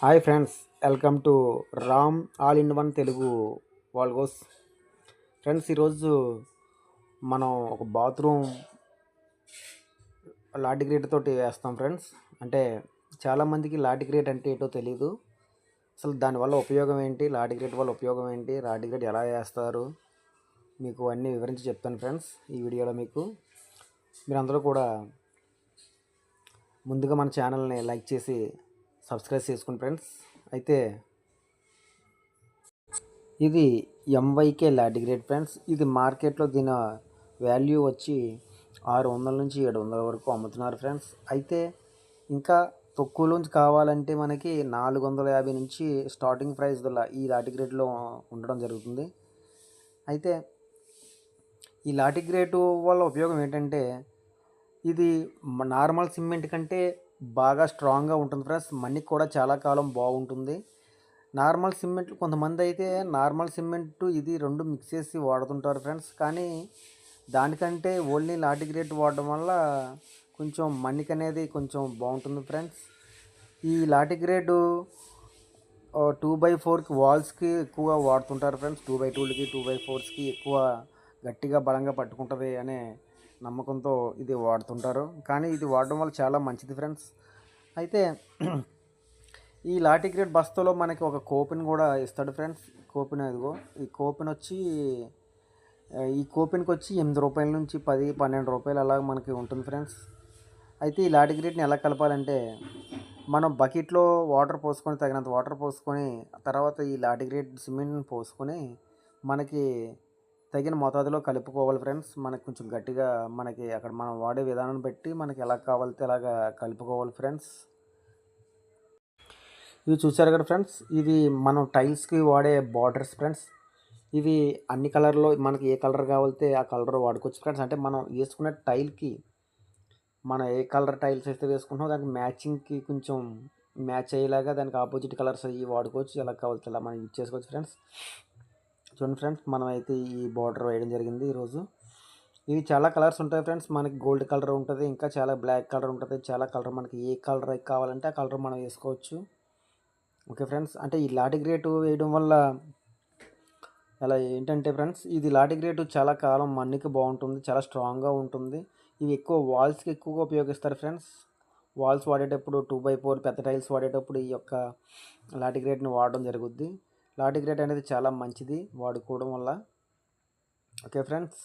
Hi friends welcome to Ram all in one Telugu vlogs. Friends ఈరోజు మనం ఒక bathroom లాటి great తోటి వేస్తాం ఫ్రెండ్స్. అంటే చాలామందికి లాటి గ్రేట్ అంటే ఏంటో తెలియదు అసలు దానివల్ల ఉపయోగం ఏంటి? లాటి గ్రేట్ వల్ల ఉపయోగం ఏంటి? లాటి గ్రేట్ ఎలా వేస్తారు? మీకు అన్నీ వివరించి చెప్తాను ఫ్రెండ్స్ ఈ వీడియోలో మీకు. మీరందరూ కూడా ముందుగా మన ఛానల్ని లైక్ చేసి సబ్స్క్రైబ్ చేసుకోండి ఫ్రెండ్స్. అయితే ఇది ఎంవైకే లాటిగ్రేట్ ఫ్రెండ్స్. ఇది మార్కెట్లో దీని వాల్యూ వచ్చి ఆరు వందల నుంచి ఏడు వందల వరకు అమ్ముతున్నారు ఫ్రెండ్స్. అయితే ఇంకా తక్కువలోంచి కావాలంటే మనకి నాలుగు వందల యాభై నుంచి స్టార్టింగ్ ప్రైస్ వల్ల ఈ లాటిగ్రేట్లో ఉండడం జరుగుతుంది. అయితే ఈ లాటిగ్రేటు వల్ల ఉపయోగం ఏంటంటే ఇది నార్మల్ సిమెంట్ కంటే బాగా స్ట్రాంగ్గా ఉంటుంది ఫ్రెండ్స్. మన్నిక్ కూడా చాలా కాలం బాగుంటుంది. నార్మల్ సిమెంట్ కొంతమంది అయితే నార్మల్ సిమెంట్ ఇది రెండు మిక్స్ చేసి వాడుతుంటారు ఫ్రెండ్స్. కానీ దానికంటే ఓన్లీ లాటి గ్రేట్ వాడడం వల్ల కొంచెం మన్నిక అనేది కొంచెం బాగుంటుంది ఫ్రెండ్స్. ఈ లాటి గ్రేటు టూ బై ఫోర్కి వాల్స్కి ఎక్కువ వాడుతుంటారు ఫ్రెండ్స్. టూ బై టూలకి టూ బై ఫోర్స్కి ఎక్కువ గట్టిగా బలంగా పట్టుకుంటుంది అనే నమ్మకంతో ఇది వాడుతుంటారు. కానీ ఇది వాడడం వల్ల చాలా మంచిది ఫ్రెండ్స్. అయితే ఈ లాటి గ్రేడ్ బస్తాలో మనకి ఒక కోపిన్ కూడా ఇస్తాడు ఫ్రెండ్స్. కోపిన్ ఇదిగో ఈ కోపిన్ వచ్చి ఈ కోపిన్కి వచ్చి ఎనిమిది రూపాయల నుంచి పది పన్నెండు రూపాయలు అలా మనకి ఉంటుంది ఫ్రెండ్స్. అయితే ఈ లాటి గ్రేట్ని ఎలా కలపాలంటే మనం బకెట్లో వాటర్ పోసుకొని తగినంత వాటర్ పోసుకొని తర్వాత ఈ లాటి గ్రేట్ సిమెంట్ని పోసుకొని మనకి తగిన మోతాదులో కలుపుకోవాలి ఫ్రెండ్స్. మనకి కొంచెం గట్టిగా మనకి అక్కడ మనం వాడే విధానం బట్టి మనకి ఎలా కావాలితే అలాగా కలుపుకోవాలి ఫ్రెండ్స్. ఇవి చూసారు కదా ఫ్రెండ్స్ ఇది మనం టైల్స్కి వాడే బార్డర్స్ ఫ్రెండ్స్. ఇవి అన్ని కలర్లో మనకి ఏ కలర్ కావాలితే ఆ కలర్ వాడుకోవచ్చు ఫ్రెండ్స్. అంటే మనం వేసుకునే టైల్కి మనం ఏ కలర్ టైల్స్ అయితే వేసుకుంటున్నామో దానికి మ్యాచింగ్కి కొంచెం మ్యాచ్ అయ్యేలాగా దానికి ఆపోజిట్ కలర్స్ అవి వాడుకోవచ్చు. ఎలా కావాలితే అలా మనం యూజ్ చేసుకోవచ్చు ఫ్రెండ్స్. చూడండి ఫ్రెండ్స్ మనమైతే ఈ బార్డర్ వేయడం జరిగింది ఈరోజు. ఇవి చాలా కలర్స్ ఉంటాయి ఫ్రెండ్స్ మనకి గోల్డ్ కలర్ ఉంటుంది ఇంకా చాలా బ్లాక్ కలర్ ఉంటుంది చాలా కలర్ మనకి ఏ కలర్ కావాలంటే ఆ కలర్ మనం వేసుకోవచ్చు. ఓకే ఫ్రెండ్స్ అంటే ఈ లాటి గ్రేటు వేయడం వల్ల అలా ఏంటంటే ఫ్రెండ్స్ ఇది లాటి గ్రేటు చాలా కాలం మన్నికి బాగుంటుంది చాలా స్ట్రాంగ్గా ఉంటుంది. ఇవి ఎక్కువ వాల్స్కి ఎక్కువగా ఉపయోగిస్తారు ఫ్రెండ్స్. వాల్స్ వాడేటప్పుడు టూ బై ఫోర్ పెద్ద టైల్స్ వాడేటప్పుడు ఈ యొక్క లాటి గ్రేట్ని వాడడం జరుగుద్ది. లాటి గ్రేట్ అనేది చాలా మంచిది వాడుకోవడం వల్ల. Okay friends?